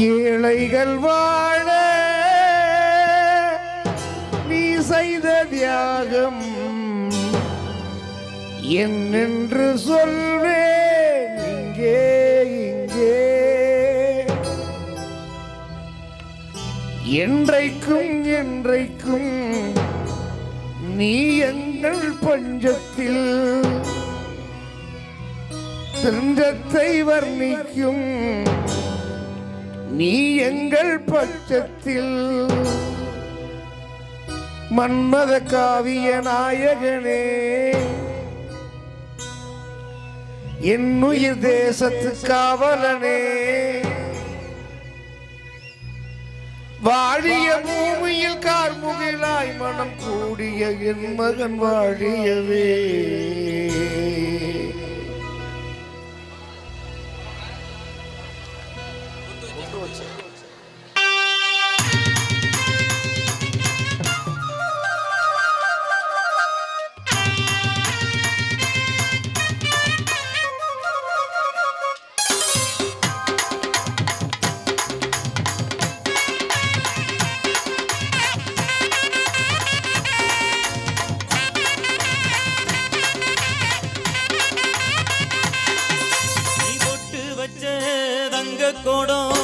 ஏழைகள் வாழ நீ செய்த தியாகம் என்னென்று சொல்வேன்? இங்கே இங்கே. என்றைக்கும் என்றைக்கும் நீ எங்கள் பஞ்சத்தில் தஞ்சத்தை வர்ணிக்கும் நீ எங்கள் பட்சத்தில் மன்மத காவிய நாயகனே. என்னுயிர் தேசத்து காவலனே. வாழிய பூமியில் கார்முகிலாய் மனம் கூடிய என் மகன் வாழியவே. நீ பொட்டு வச்ச தங்க கோடம்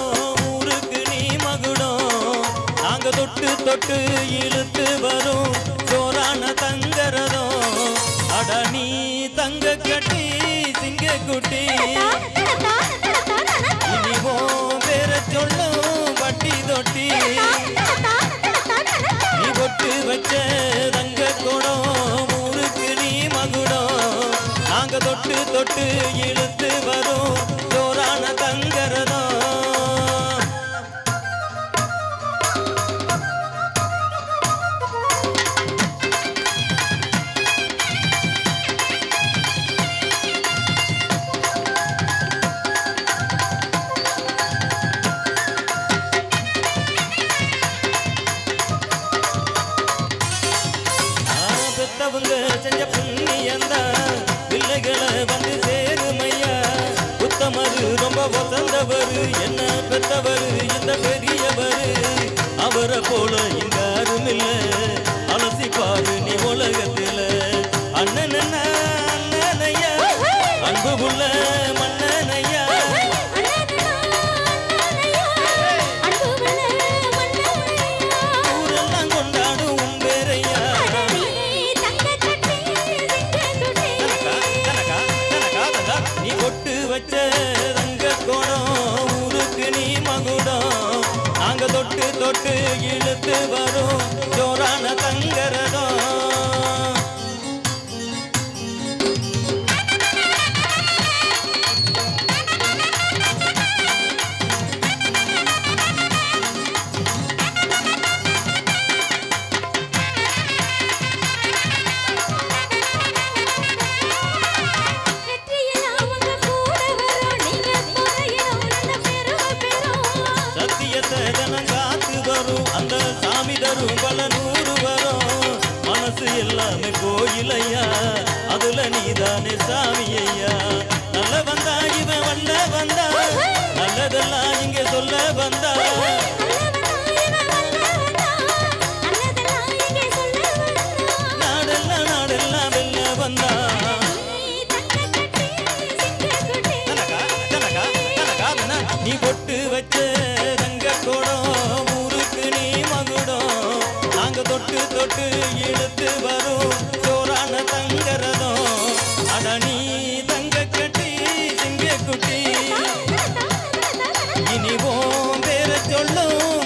நாங்க தொட்டு தொட்டு இழுத்து வரும். சோறான தங்கரதம். அட நீ தங்க கட்டி சிங்க குட்டி. இனிவோ பேர சொல்லும் வட்டி தொட்டி. நீ பொட்டு வச்ச தங்க கோடம் ஊருக்கு நீ மகுடம். நாங்க தொட்டு தொட்டு சேர்ந்தா பிள்ளைகளை வந்து சேருமையா உத்தமரு ரொம்ப வசந்தவரு என்ன பெத்தவரு இந்த பெரியவரு. அவரை போல இங்க அருமில்ல அலசி பாரு நீ உலகத்துல. அண்ணன் என்ன அண்ணனையா அன்பு உள்ள மன்னனையா நாங்க தொட்டு தொட்டு தரும் பல நூறு வரும் மனசு எல்லாமே கோயிலையா அதுல நீதானே சாமி ஐயா. நல்ல வந்தா இவன் வல்ல வந்தா. நல்லதெல்லாம் இங்க சொல்ல வந்தா. நாடெல்லாம் நாடெல்லாம் வெல்ல வந்தா. நீ பொட்டு வச்ச தொட்டு இழுத்து வரும். சோறான தங்கரதம். அடனி தங்க கட்டி சிங்க குட்டி இனிவோம் பேர சொல்லும்